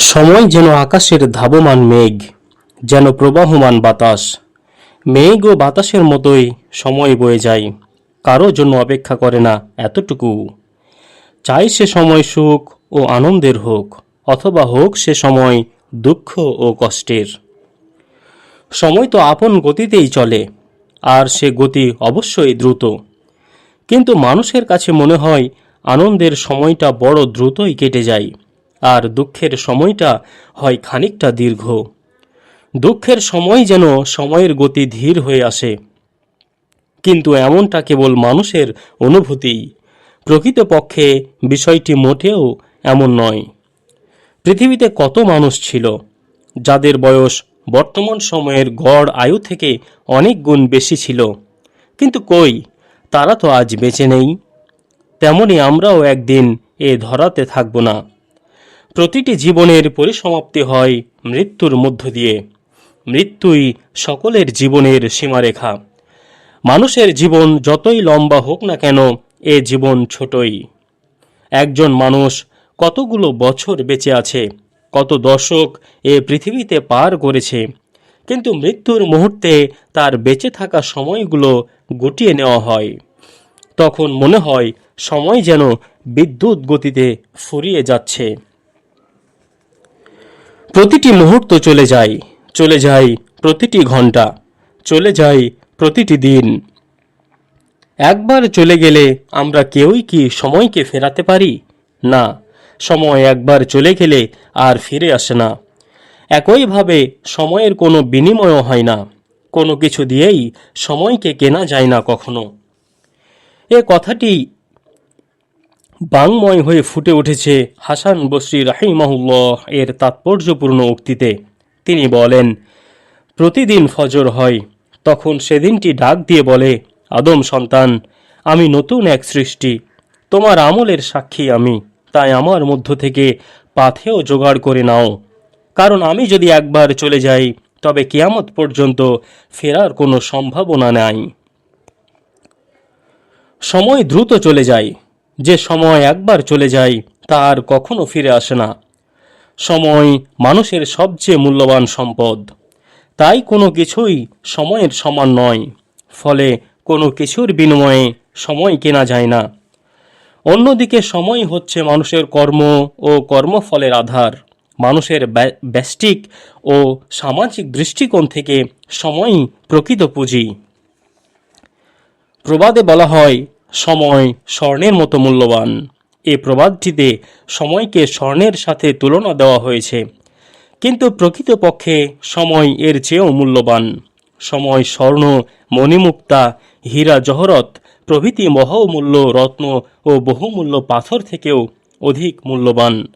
সময় যেন আকাশের ধাবমান মেঘ, যেন প্রবাহমান বাতাস। মেঘ ও বাতাসের মতোই সময় বয়ে যায়, কারও জন্য অপেক্ষা করে না এতটুকু। চাই সে সময় সুখ ও আনন্দের হোক, অথবা হোক সে সময় দুঃখ ও কষ্টের। সময় তো আপন গতিতেই চলে, আর সে গতি অবশ্যই দ্রুত। কিন্তু মানুষের কাছে মনে হয়, আনন্দের সময়টা বড় দ্রুতই কেটে যায়। আর দুঃখের সময়টা হয় খানিকটা দীর্ঘ। দুঃখের সময় যেন সময়ের গতি ধীর হয়ে আসে। কিন্তু এমনটা কেবল মানুষের অনুভূতি। প্রকৃতপক্ষে বিষয়টি মোটেও এমন নয়। পৃথিবীতে কত মানুষ ছিল, যাদের বয়স বর্তমান সময়ের গড় আয়ু থেকে অনেক গুণ বেশি ছিল। কিন্তু কই, তারা তো আজ বেঁচে নেই। তেমনি আমরাও একদিন এ ধরাতে থাকব না। প্রতিটি জীবনের পরিসমাপ্তি হয় মৃত্যুর মধ্য দিয়ে। মৃত্যুই সকলের জীবনের সীমারেখা। মানুষের জীবন যতই লম্বা হোক না কেন, এ জীবন ছোটই। একজন মানুষ কতগুলো বছর বেঁচে আছে, কত দশক এ পৃথিবীতে পার করেছে, কিন্তু মৃত্যুর মুহূর্তে তার বেঁচে থাকা সময়গুলো গুটিয়ে নেওয়া হয়। তখন মনে হয় সময় যেন বিদ্যুৎ গতিতে ফুরিয়ে যাচ্ছে। প্রতিটি মুহূর্ত চলে যায় চলে যায় প্রতিটি ঘণ্টা চলে যায় প্রতিটি দিন। একবার চলে গেলে আমরা কেউই কি সময়কে ফেরাতে পারি? না, সময় একবার চলে গেলে আর ফিরে আসে না। একইভাবে সময়ের কোনো বিনিময়ও হয় না, কোনো কিছু দিয়েই সময়কে কেনা যায় না কখনো। এ কথাটি বাংময় হয়ে ফুটে উঠেছে হাসান বসরি রাহিমাহুল্লাহ এর তাৎপর্যপূর্ণ উক্তিতে। তিনি বলেন, প্রতিদিন ফজর হয়, তখন সেদিনটি ডাক দিয়ে বলে, আদম সন্তান, আমি নতুন এক সৃষ্টি, তোমার আমলের সাক্ষী আমি, তাই আমার মধ্য থেকে পাথেও জোগাড় করে নাও। কারণ আমি যদি একবার চলে যাই, তবে কিয়ামত পর্যন্ত ফেরার কোনো সম্ভাবনা নাই। সময় দ্রুত চলে যায় যে সময় একবার চলে যায়, তা আর কখনো ফিরে আসে না। সময় মানুষের সবচেয়ে মূল্যবান সম্পদ। তাই কোনো কিছুই সময়ের সমান নয়, ফলে কোনো কিছুর বিনিময়ে সময় কেনা যায় না। অন্যদিকে সময় হচ্ছে মানুষের কর্ম ও কর্মফলের আধার। মানুষের ব্যা- ব্যষ্টিক ও সামাজিক দৃষ্টিকোণ থেকে সময়ই প্রকৃত পুঁজি। প্রবাদে বলা হয় সময় স্বর্ণের মতো মূল্যবান। এ প্রবাদটিতে সময়কে স্বর্ণের সাথে তুলনা দেওয়া হয়েছে। কিন্তু প্রকৃতপক্ষে সময় এর চেয়েও মূল্যবান। সময় স্বর্ণ, মণিমুক্তা, হীরা জহরত, প্রভৃতি মহামূল্য রত্ন ও বহুমূল্য পাথর থেকেও অধিক মূল্যবান।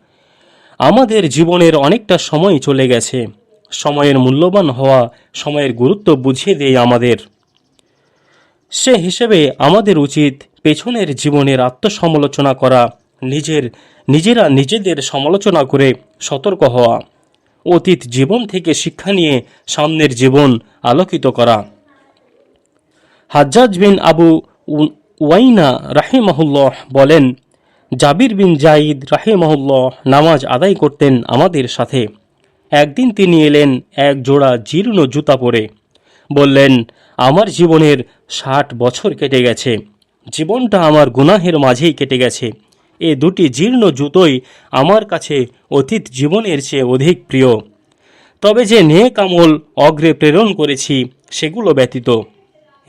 আমাদের জীবনের অনেকটা সময় চলে গেছে। সময়ের মূল্যবান হওয়া, সময়ের গুরুত্ব বুঝিয়ে দেয় আমাদের। সে হিসেবে আমাদের উচিত পেছনের জীবনের আত্মসমালোচনা করা, নিজের, নিজেরা নিজেদের সমালোচনা করে সতর্ক হওয়া, অতীত জীবন থেকে শিক্ষা নিয়ে সামনের জীবন আলোকিত করা। হাজ্জাজ বিন আবু ওয়াইনা রাহিমাহুল্লাহ বলেন, জাবির বিন জাইদ রাহিমাহুল্লাহ নামাজ আদায় করতেন আমাদের সাথে। একদিন তিনি এলেন, এক জোড়া জীর্ণ জুতা পরে। বললেন, আমার জীবনের ষাট বছর কেটে গেছে। জীবনটা আমার গুনাহের মাঝেই কেটে গেছে। এ দুটি জীর্ণ জুতোই আমার কাছে অতীত জীবনের চেয়ে অধিক প্রিয়। তবে যে নেক আমল অগ্রে প্রেরণ করেছি, সেগুলো ব্যতীত।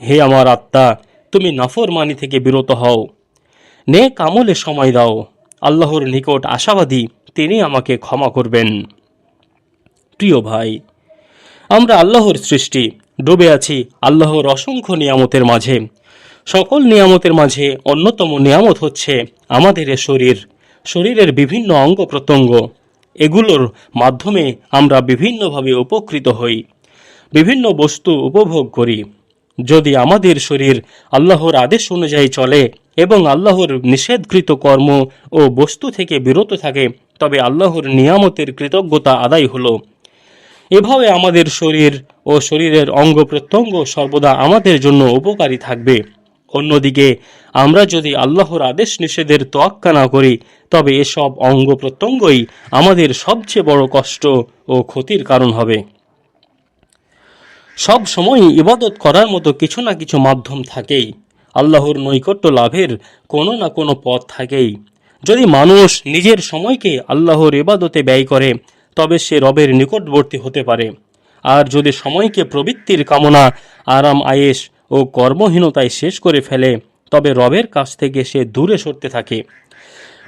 হে আমার আত্মা, তুমি নাফরমানি থেকে বিরত হও। নেক আমলে সময় দাও। আল্লাহর নিকট আশাবাদী তিনি আমাকে ক্ষমা করবেন। প্রিয় ভাই, আমরা আল্লাহর সৃষ্টি ডুবে আছি আল্লাহর অসংখ্য নিয়ামতের মাঝে। সকল নিয়ামতের মাঝে অন্যতম নিয়ামত হচ্ছে আমাদের শরীর, শরীরের বিভিন্ন অঙ্গ প্রত্যঙ্গ। এগুলোর মাধ্যমে আমরা বিভিন্নভাবে উপকৃত হই, বিভিন্ন বস্তু উপভোগ করি। যদি আমাদের শরীর আল্লাহর আদেশ অনুযায়ী চলে এবং আল্লাহর নিষেধকৃত কর্ম ও বস্তু থেকে বিরত থাকে, তবে আল্লাহর নিয়ামতের কৃতজ্ঞতা আদায় হলো। এভাবে আমাদের শরীর ও শরীরের অঙ্গ প্রত্যঙ্গ সর্বদা আমাদের জন্য উপকারী থাকবে। অন্যদিকে, আমরা যদি আল্লাহর আদেশ নিষেধের তোয়াক্কা না করি, তবে এসব অঙ্গ প্রত্যঙ্গই আমাদের সবচেয়ে বড় কষ্ট ও ক্ষতির কারণ হবে। সব সময় ইবাদত করার মতো কিছু না কিছু মাধ্যম থাকেই। আল্লাহর নৈকট্য লাভের কোনো না কোনো পথ থাকেই। যদি মানুষ নিজের সময়কে আল্লাহর ইবাদতে ব্যয় করে তবে সে রবের নিকটবর্তী হতে পারে। আর যদি সময়কে প্রবৃত্তির কামনা, আরাম আয়েস ও কর্মহীনতায় শেষ করে ফেলে, তবে রবের কাছ থেকে সে দূরে সরতে থাকে।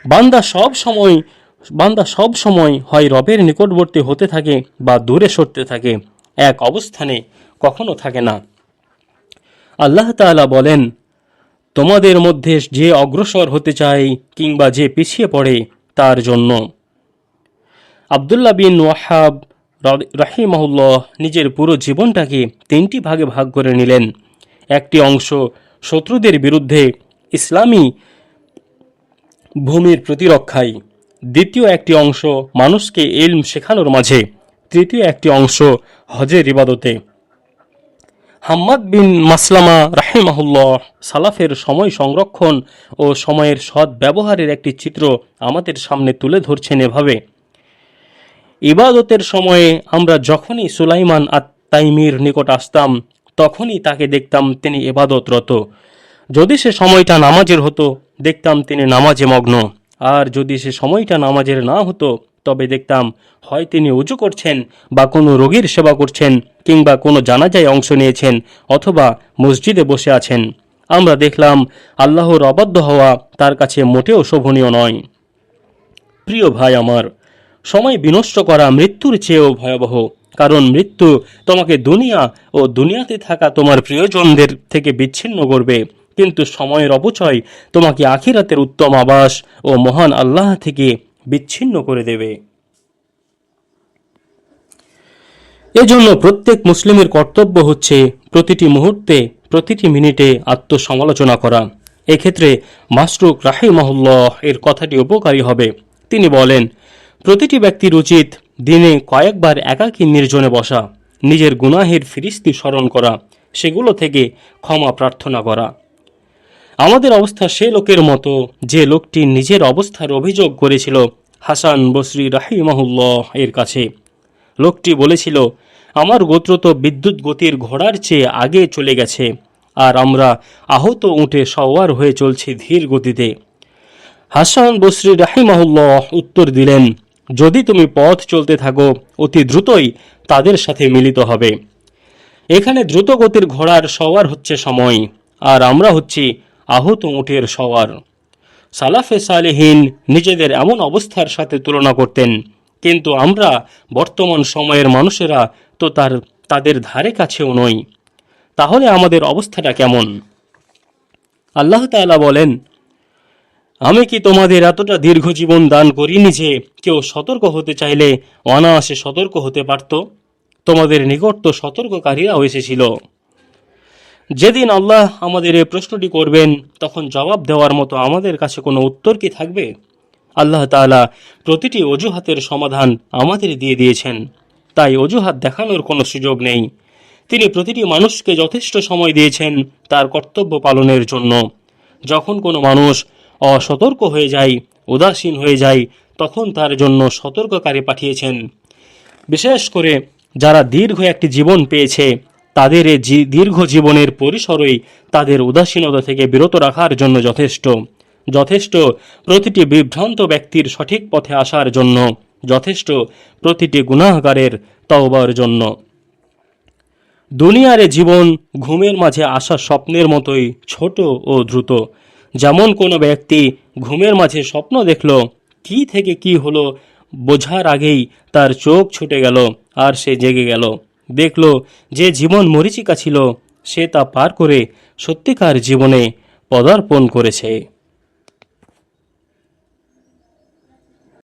বান্দা সব সময়, বান্দা সব সময় হয় রবের নিকটবর্তী হতে থাকে বা দূরে সরতে থাকে, এক অবস্থানে কখনো থাকে না। আল্লাহ তাআলা বলেন, তোমাদের মধ্যে যে অগ্রসর হতে চায় কিংবা যে পিছিয়ে পড়ে, তার জন্য। আবদুল্লাহ বিন ওয়াহাব রাহিমাহুল্লাহ নিজের পুরো জীবনটাকে তিনটি ভাগে ভাগ করে নিলেন। একটি অংশ শত্রুদের বিরুদ্ধে ইসলামী ভূমির প্রতিরক্ষায়, দ্বিতীয় একটি অংশ মানুষকে এলম শেখানোর মাঝে, তৃতীয় একটি অংশ হজের ইবাদতে। হাম্মাদ বিন মাসলামা রাহিমাহুল্লাহ সালাফের সময় সংরক্ষণ ও সময়ের সৎ ব্যবহারের একটি চিত্র আমাদের সামনে তুলে ধরছেন এভাবে। ইবাদতের সময়ে আমরা যখনই সুলাইমান আত তাইমির নিকট আসতাম, তখনই তাকে দেখতাম তিনি ইবাদতরত। যদি সে সময়টা নামাজের হতো, দেখতাম তিনি নামাজে মগ্ন। আর যদি সে সময়টা নামাজের না হতো, তবে দেখতাম হয় তিনি উজু করছেন বা কোনো রোগীর সেবা করছেন কিংবা কোনো জানাজায় অংশ নিয়েছেন অথবা মসজিদে বসে আছেন। আমরা দেখলাম আল্লাহর অবাধ্য হওয়া তার কাছে মোটেও শোভনীয় নয়। প্রিয় ভাই আমার সময় বিনষ্ট করা মৃত্যুর চেয়েও ভয়াবহ। কারণ মৃত্যু তোমাকে দুনিয়া ও দুনিয়াতে থাকা তোমার প্রিয়জনদের থেকে বিচ্ছিন্ন করবে। কিন্তু সময়ের অপচয় তোমাকে আখিরাতের উত্তম আবাস ও মহান আল্লাহ থেকে বিচ্ছিন্ন করে দেবে। এজন্য প্রত্যেক মুসলিমের কর্তব্য হচ্ছে প্রতিটি মুহূর্তে, প্রতিটি মিনিটে আত্মসমালোচনা করা। এক্ষেত্রে মাসরুক রাহিমাহুল্লাহ এর কথাটি উপকারী হবে। তিনি বলেন প্রতিটি ব্যক্তির উচিত দিনে কয়েকবার একাকী নির্জনে বসা, নিজের গুনাহের ফিরিস্তি স্মরণ করা, সেগুলো থেকে ক্ষমা প্রার্থনা করা। আমাদের অবস্থা সে লোকের মতো যে লোকটি নিজের অবস্থার অভিযোগ করেছিল হাসান বসরি রাহিমাহুল্লাহ এর কাছে। লোকটি বলেছিল, আমার গোত্র তো বিদ্যুৎ গতির ঘোড়ার চেয়ে আগে চলে গেছে, আর আমরা আহত উঠে সওয়ার হয়ে চলছি ধীর গতিতে। হাসান বসরি রাহিমাহুল্লাহ উত্তর দিলেন যদি তুমি পথ চলতে থাকো, অতি দ্রুতই তাদের সাথে মিলিত হবে। এখানে দ্রুত গতির ঘোড়ার সওয়ার হচ্ছে সময়, আর আমরা হচ্ছি আহত উটের সওয়ার। সালাফে সালেহীন নিজেদের এমন অবস্থার সাথে তুলনা করতেন, কিন্তু আমরা বর্তমান সময়ের মানুষেরা তো তার, তাদের ধারে কাছেও নই। তাহলে আমাদের অবস্থাটা কেমন? আল্লাহ তাআলা বলেন আমি কি তোমাদের এতটা দীর্ঘ জীবন দান করিনি যে কেউ সতর্ক হতে চাইলে অনায়াসে সতর্ক হতে পারত? তোমাদের নিকট তো সতর্ককারীরাও এসেছিল। যেদিন আল্লাহ আমাদের এই প্রশ্নটি করবেন, তখন জবাব দেওয়ার মতো আমাদের কাছে কোনো উত্তর কি থাকবে? আল্লাহ তাআলা প্রতিটি অজুহাতের সমাধান আমাদের দিয়ে দিয়েছেন। তাই অজুহাত দেখানোর কোনো সুযোগ নেই। তিনি প্রতিটি মানুষকে যথেষ্ট সময় দিয়েছেন তার কর্তব্য পালনের জন্য। যখন কোনো মানুষ অসতর্ক হয়ে যায়, উদাসীন হয়ে যায়, তখন তার জন্য সতর্ককারী পাঠিয়েছেন। বিশেষ করে যারা দীর্ঘ একটি জীবন পেয়েছে, তাদের এই দীর্ঘ জীবনের পরিসরই তাদের উদাসীনতা থেকে বিরত রাখার জন্য যথেষ্ট। যথেষ্ট প্রতিটি বিভ্রান্ত ব্যক্তির সঠিক পথে আসার জন্য, যথেষ্ট প্রতিটি গুনাহগারের তওবার জন্য। দুনিয়ারে জীবন ঘুমের মাঝে আসা স্বপ্নের মতোই ছোট ও দ্রুত। যেমন কোনো ব্যক্তি ঘুমের মাঝে স্বপ্ন দেখল, কি থেকে কি হলো বোঝার আগেই তার চোখ ছুটে গেল আর সে জেগে গেল। দেখল যে জীবন মরিচিকা ছিল, সে তা পার করে সত্যিকার জীবনে পদার্পণ করেছে।